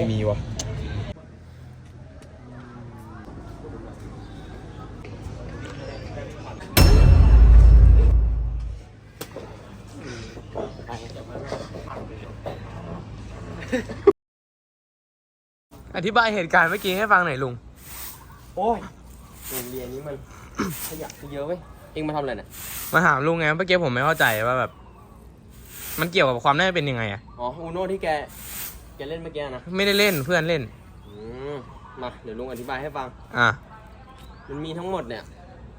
ไม่มีวะอธิบายเหตุการณ์เมื่อกี้ให้ฟังหน่อยลุง โอ้ยโรงเรียนนี้มัน ขยะเยอะเว้ย เองมาทำอะไรเนี่ย มาถามลุงไงเมื่อกี้ผมไม่เข้าใจว่าแบบ มันเกี่ยวกับความน่าจะเป็นยังไงอะอ๋อ อูโน่ที่แก แกเล่นเมื่อกี้นะไม่ได้เล่นเพื่อนเล่น อืมมาเดี๋ยวลุงอธิบายให้ฟัง อะมันมีทั้งหมดเนี่ย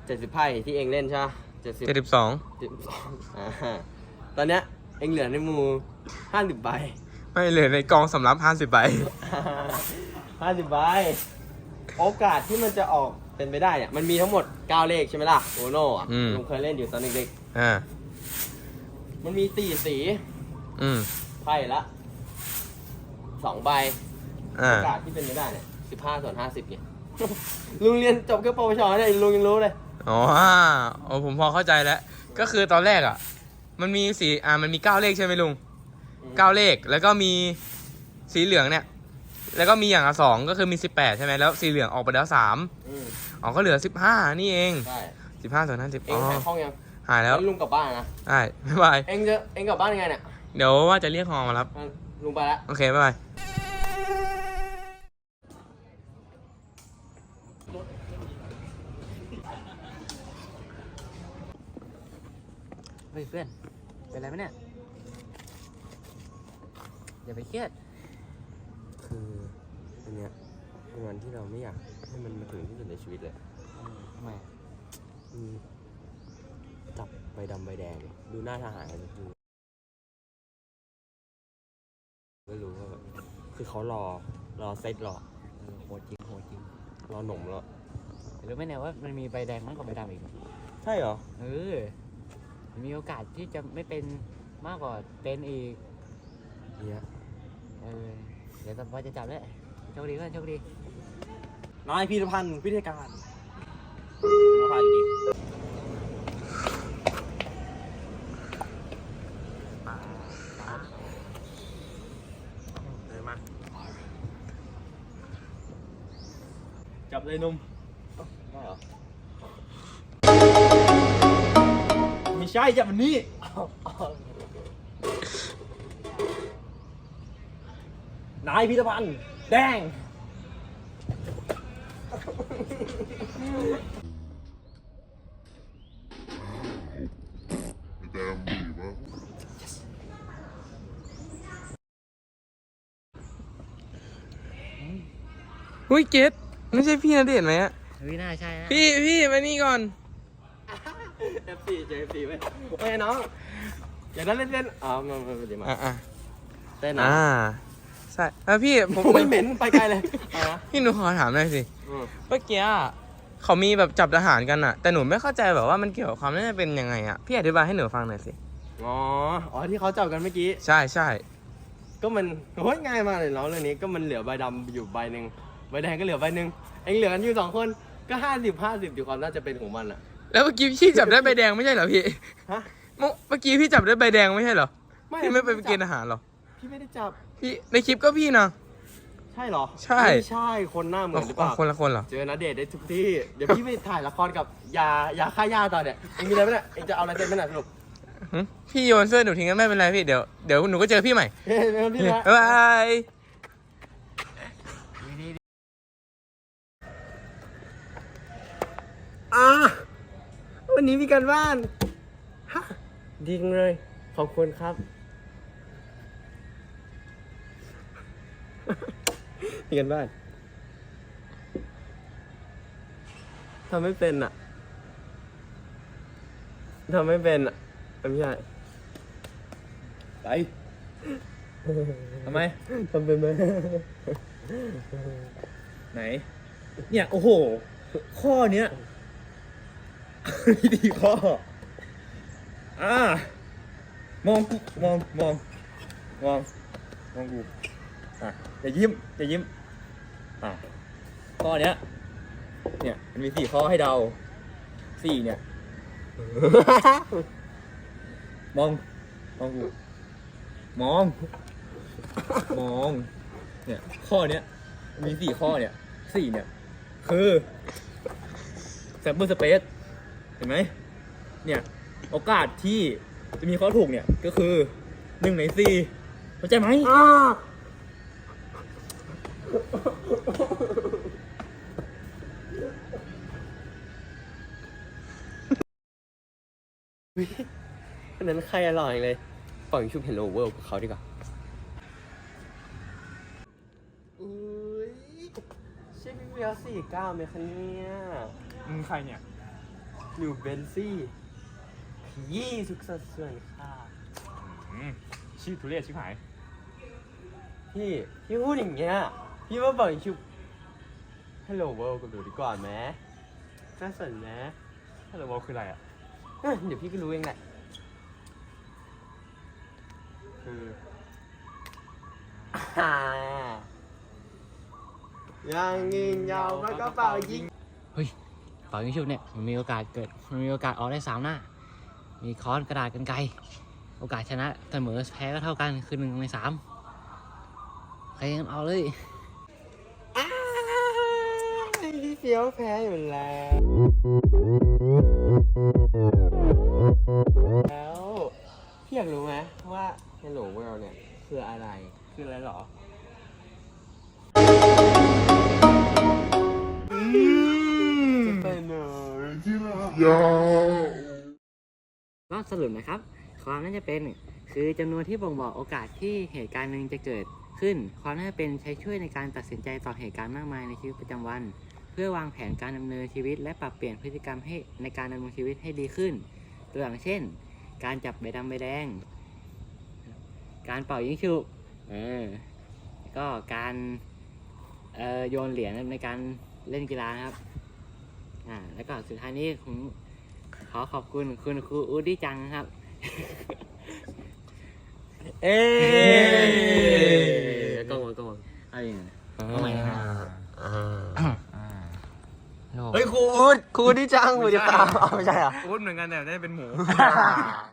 เจ็ดสิบไพ่ที่เองเล่นใช่ไหมเจ็ดสิบเจ็ดสิบสองสิบสองอ่าตอนเนี้ยเองเหลือในมือห้าสิบใบไม่เหลือในกองสำรับห้าสิบใบห้าสิบใบโอกาสที่มันจะออกเป็นไปได้เนี่ยมันมีทั้งหมดเก้าเลขใช่ไหมล่ะโอโน่อะอืมลุงเคยเล่นอยู่ตอนเด็กอ่าๆมันมีสี่สีอืมไพ่ละ สองใบอ่า โอกาสที่เป็นไปได้เนี่ยสิบห้าส่วนห้าสิบเนี่ย ลุงเรียนจบแค่ปวชเนี่ยลุงยังรู้เลย อ๋อโอ้ผมพอเข้าใจแล้ว ก็คือตอนแรกอะ มันมีสีอ่า มันมีเก้าเลขใช่ไหมลุงเก้าเลข แล้วก็มีสีเหลืองเนี่ย แล้วก็มีอย่างละสองก็คือมีสิบแปดใช่ไหมแล้วสีเหลืองออกไปแล้วสามอืมอ๋อ ก็เหลือสิบห้านี่เองใช่สิบห้าส่วนห้าสิบเออ๋งอ หายห้องยังหายแล้วงั้นลุงกลับบ้านนะได้บ๊ายบาย เองจะเองกลับบ้านยังไงเนี่ยเดี๋ยวว่าจะเรียกฮอมารับงั้นลุงไปละ โอเคบ๊ายบาย เฮ้ยเพื่อน เป็นไรไหมเนี่ย อย่าไปเครียด คืออันเนี้ยเป็นวันที่เราไม่อยากให้มันมาถึงที่สุดในชีวิตเลยทำไมอะอืมจับใบดำใบแดง ดูหน้าทหารกันคือไม่รู้ว่าแบบคือเขารอ รอเซตรอเออโหดจริงโหดจริง รอหนมรอรู้ไหมเนี่ยว่ามันมีใบแดงมากกว่าใบดำอีก ใช่เหรอ เออมันมีโอกาสที่จะไม่เป็นมากกว่าเป็นอีก เนี่ยเออ เดี๋ยวตำรวจจะจับแล้วโชคดีเพื่อนโชคดี นายพีรพันธ์วิทยาการมาพาอยู่ดีเดินมา จับเลยหนุ่มได้เหรอไม่ใช่จับมันนี่นายพิธภัณฑ์แดง อุ้ยเกต ไม่ใช่พี่ณเดชน์ไหมอะเฮ้ยน่าใช่นะพี่พี่มานี่ก่อน เอฟซีเจอเอฟซีไหมเอ้ยน้องอย่านั้นเล่นเล่นอ๋อมามาเดี๋ยวมาอะอะเต้นนะอ่าใช่แล้วพี่ผมโอ้ยเหม็นไปไกลเลยเอานะพี่หนูขอถามหน่อยสิ อืมเมื่อกี้อะเขามีแบบจับทหารกันอะแต่หนูไม่เข้าใจแบบว่ามันเกี่ยวกับความน่าจะเป็นยังไงอะพี่อธิบายให้หนูฟังหน่อยสิ อ๋ออ๋อที่เขาจับกันเมื่อกี้ ใช่ใช่ก็มันโอ้ยง่ายมากเลยน้องเรื่องนี้ก็มันเหลือใบดำอยู่ใบหนึ่ง ใบแดงก็เหลือใบหนึ่งเองเหลือกันอยู่สองคนก็ห้าสิบห้าสิบอยู่ความน่าจะเป็นของมันอะแล้วเมื่อกี้พี่จับได้ใบแดงไม่ใช่เหรอพี่ฮะเมื่อเมื่อกี้พี่จับได้ใบแดงไม่ใช่เหรอไม่พี่ไม่ไปเป็นเกณฑ์ทหารเหรอพี่ไม่ได้จับพี่ในคลิปก็พี่นะใช่เหรอ ใช่ไม่ใช่คนหน้าเหมือนหรือเปล่าคนละคนเหรอเจอณเดชน์ได้ทุกที่เดี๋ยวพี่ไปถ่ายละครกับยายาฆ่าหญ้าต่อเนี่ยเองมีอะไรไหมเนี่ยเองจะเอาอะไรเซ็นไหมเนี่ยสรุปหึพี่โยนเสื้อหนูทิ้งกันไม่เป็นไรพี่เดี๋ยวเดี๋ยวหนูก็เจอพี่ใหม่เฮ้ยไม่เป็นพี่นะบ๊ายบาย อ่าวันนี้มีการบ้านฮะดีจังเลย ขอบคุณครับ มีการบ้านทำไม่เป็นอะทำไม่เป็นอะไม่ใช่ไปทำไม ทำเป็นไหมไหน เนี่ย โอ้โห ข้อเนี้ย วิธีข้ออ่ามองกูมองมองมองมองกูอะอย่ายิ้มอย่ายิ้มอะข้อเนี้ยเนี่ยมันมีสี่ข้อให้เดาสี่เนี่ย มอง มองกูมอง มอง เนี่ย ข้อเนี้ย มีสี่ข้อเนี่ยสี่เนี่ย คือแซ ห็นไหมเนี่ยโอกาสที่จะมีข้อถูกเนี่ยก็คือหนึ่งในสี่เข้าใจไหมอันนั้นใครอร่อยเลยปล่อยชุบเฮลโลเวิลด์กับเขาดีกว่าอุ้ยใช่พี่เวียสี่เก้าไหมคะเนี่ยมึงใครเนี่ย หนูเบนซี่ยี่สุขสันต์ส่วนค่ะชื่อทุเรศชิบหาย พี่ พี่พูดอย่างเงี้ย พี่ว่าปล่อยชุบเฮลโลเวิลด์กับหนูดีกว่าไหมน่าสนไหมฮัลโหลวอลคืออะไรอะ เอ้ยเดี๋ยวพี่ก็รู้เองแหละ คือฮ่ายังยิงยาวแล้วก็เป่ายิง เฮ้ย เป่ายิงฉุบเนี่ยมันมีโอกาสเกิดมันมีโอกาสออกได้สามหน้า มีค้อนกระดาษกันไกโอกาสชนะเสมอแพ้ก็เท่ากันคือหนึ่งในสามใครกันเอาเลยอ้าวพี่เฟี้ยวแพ้อยู่แล้วแล้วพี่อยากรู้ไหมว่า Hello World เนี่ยคืออะไร คืออะไรหรอ ยก็สรุปนะครับ ความน่าจะเป็น คือจำนวนที่บ่งบอกโอกาสที่เหตุการณ์หนึ่งจะเกิดขึ้น ความน่าจะเป็นใช้ช่วยในการตัดสินใจต่อเหตุการณ์มากมายในชีวิตประจำวัน เพื่อวางแผนการดำเนินชีวิต และปรับเปลี่ยนพฤติกรรมให้ในการดำเนินชีวิตให้ดีขึ้น ตัวอย่างเช่น การจับใบดำใบแดง การเป่ายิงฉุบเออก็การเอ่อโยนเหรียญในการเล่นกีฬานะครับ อ่า แล้วก็สุดท้ายนี้ผมขอขอบคุณคุณครูอูดี้จังนะครับ เอ้ยก็วนก็วนเอาอย่างนี้เอาใหม่นะครับเฮ้ยครูอูดครูที่จ้างมือจะตามเอาไม่ใช่เหรอ พูดเหมือนกันแต่ได้เป็นหมูอ่า